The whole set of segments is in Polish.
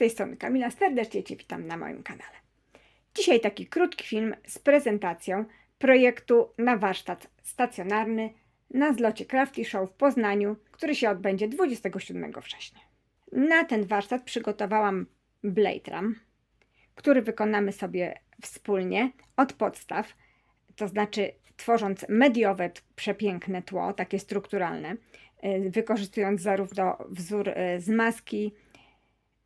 tej strony Kamila, serdecznie Cię witam na moim kanale. Dzisiaj taki krótki film z prezentacją projektu na warsztat stacjonarny na zlocie Crafty Show w Poznaniu, który się odbędzie 27 września. Na ten warsztat przygotowałam Blade Ram, który wykonamy sobie wspólnie od podstaw, to znaczy tworząc mediowe, przepiękne tło, takie strukturalne, y, wykorzystując zarówno wzór y, z maski,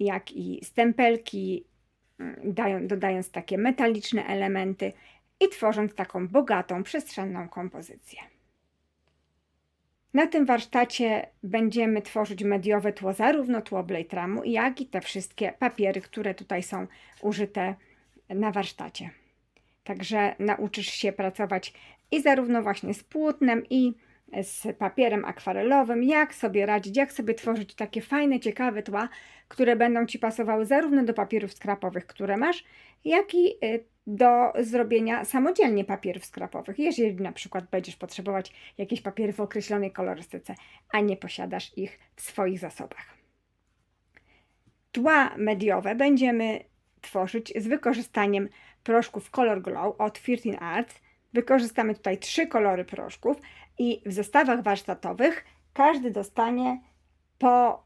jak i stempelki, mm, dają, dodając takie metaliczne elementy i tworząc taką bogatą, przestrzenną kompozycję. Na tym warsztacie będziemy tworzyć mediowe tło, zarówno tło Blade jak i te wszystkie papiery, które tutaj są użyte na warsztacie. Także nauczysz się pracować i zarówno właśnie z płótnem, i z papierem akwarelowym, jak sobie radzić, jak sobie tworzyć takie fajne, ciekawe tła, które będą Ci pasowały zarówno do papierów skrapowych, które masz, jak i y, do zrobienia samodzielnie papierów skrapowych, jeżeli na przykład będziesz potrzebować jakieś papiery w określonej kolorystyce, a nie posiadasz ich w swoich zasobach. Tła mediowe będziemy tworzyć z wykorzystaniem proszków Color Glow od 13 Arts. Wykorzystamy tutaj trzy kolory proszków i w zestawach warsztatowych każdy dostanie po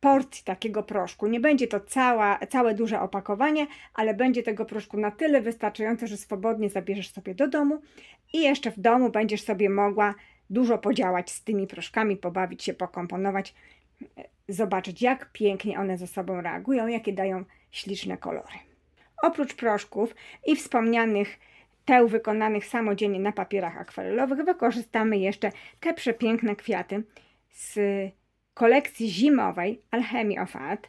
porcji takiego proszku. Nie będzie to cała, całe duże opakowanie, ale będzie tego proszku na tyle wystarczająco, że swobodnie zabierzesz sobie do domu i jeszcze w domu będziesz sobie mogła dużo podziałać z tymi proszkami, pobawić się, pokomponować, e, zobaczyć jak pięknie one ze sobą reagują, jakie dają śliczne kolory. Oprócz proszków i wspomnianych teł wykonanych samodzielnie na papierach akwarelowych wykorzystamy jeszcze te przepiękne kwiaty z kolekcji zimowej Alchemy of Art.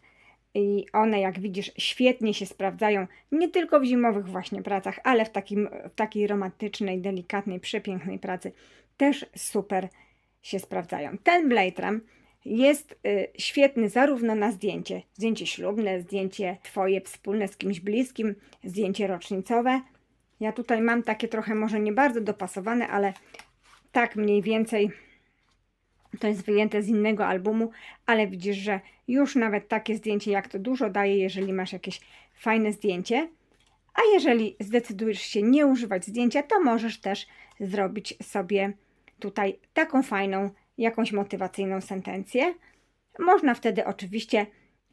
I one, jak widzisz, świetnie się sprawdzają nie tylko w zimowych właśnie pracach, ale w, takim, w takiej romantycznej, delikatnej, przepięknej pracy też super się sprawdzają. Ten Blade Ram jest y, świetny zarówno na zdjęcie, zdjęcie ślubne, zdjęcie twoje wspólne z kimś bliskim, zdjęcie rocznicowe. Ja tutaj mam takie trochę może nie bardzo dopasowane, ale tak mniej więcej to jest wyjęte z innego albumu, ale widzisz, że już nawet takie zdjęcie, jak to dużo daje, jeżeli masz jakieś fajne zdjęcie. A jeżeli zdecydujesz się nie używać zdjęcia, to możesz też zrobić sobie tutaj taką fajną, jakąś motywacyjną sentencję. Można wtedy oczywiście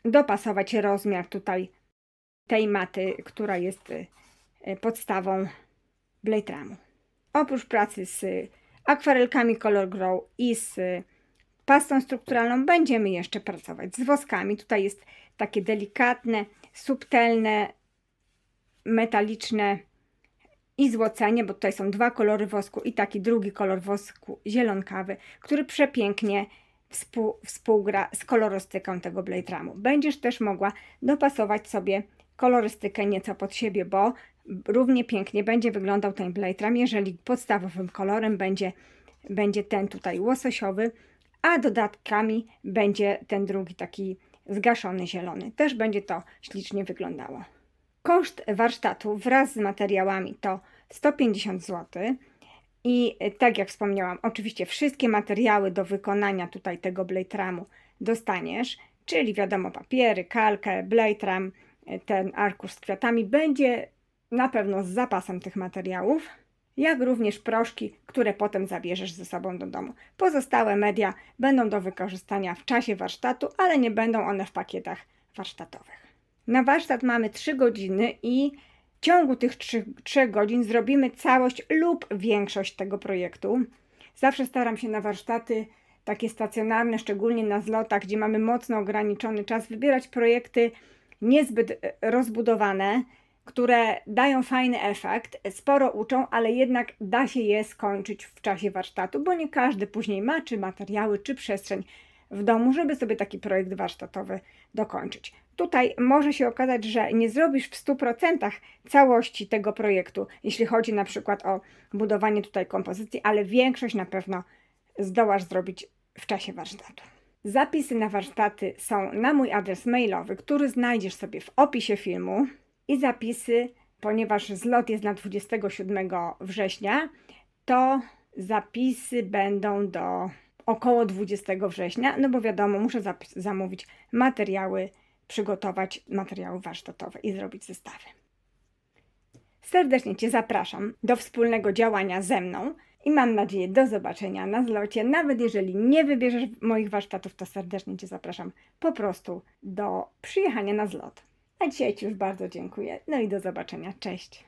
dopasować rozmiar tutaj tej maty, która jest y, podstawą Blade Ramu. Oprócz pracy z akwarelkami Color Grow i z pastą strukturalną będziemy jeszcze pracować z woskami. Tutaj jest takie delikatne, subtelne, metaliczne i złocenie, bo tutaj są dwa kolory wosku i taki drugi kolor wosku zielonkawy, który przepięknie współ, współgra z kolorystyką tego Blade Ramu. Będziesz też mogła dopasować sobie kolorystykę nieco pod siebie, bo równie pięknie będzie wyglądał ten Blade Ram, jeżeli podstawowym kolorem będzie, będzie ten tutaj łososiowy, a dodatkami będzie ten drugi taki zgaszony zielony. Też będzie to ślicznie wyglądało. Koszt warsztatu wraz z materiałami to 150 zł. I tak jak wspomniałam, oczywiście wszystkie materiały do wykonania tutaj tego Blade dostaniesz, czyli wiadomo papiery, kalkę, Blade Ram, ten arkusz z kwiatami będzie na pewno z zapasem tych materiałów, jak również proszki, które potem zabierzesz ze sobą do domu. Pozostałe media będą do wykorzystania w czasie warsztatu, ale nie będą one w pakietach warsztatowych. Na warsztat mamy 3 godziny i w ciągu tych 3, 3 godzin zrobimy całość lub większość tego projektu. Zawsze staram się na warsztaty takie stacjonarne, szczególnie na zlotach, gdzie mamy mocno ograniczony czas, wybierać projekty niezbyt e, rozbudowane, które dają fajny efekt, sporo uczą, ale jednak da się je skończyć w czasie warsztatu, bo nie każdy później ma czy materiały, czy przestrzeń w domu, żeby sobie taki projekt warsztatowy dokończyć. Tutaj może się okazać, że nie zrobisz w 100% całości tego projektu, jeśli chodzi na przykład o budowanie tutaj kompozycji, ale większość na pewno zdołasz zrobić w czasie warsztatu. Zapisy na warsztaty są na mój adres mailowy, który znajdziesz sobie w opisie filmu i zapisy, ponieważ zlot jest na 27 września, to zapisy będą do około 20 września, no bo wiadomo, muszę zamówić materiały przygotować materiały warsztatowe i zrobić zestawy. Serdecznie Cię zapraszam do wspólnego działania ze mną i mam nadzieję do zobaczenia na zlocie. Nawet jeżeli nie wybierzesz moich warsztatów, to serdecznie Cię zapraszam po prostu do przyjechania na zlot. A dzisiaj Ci już bardzo dziękuję. No i do zobaczenia. Cześć.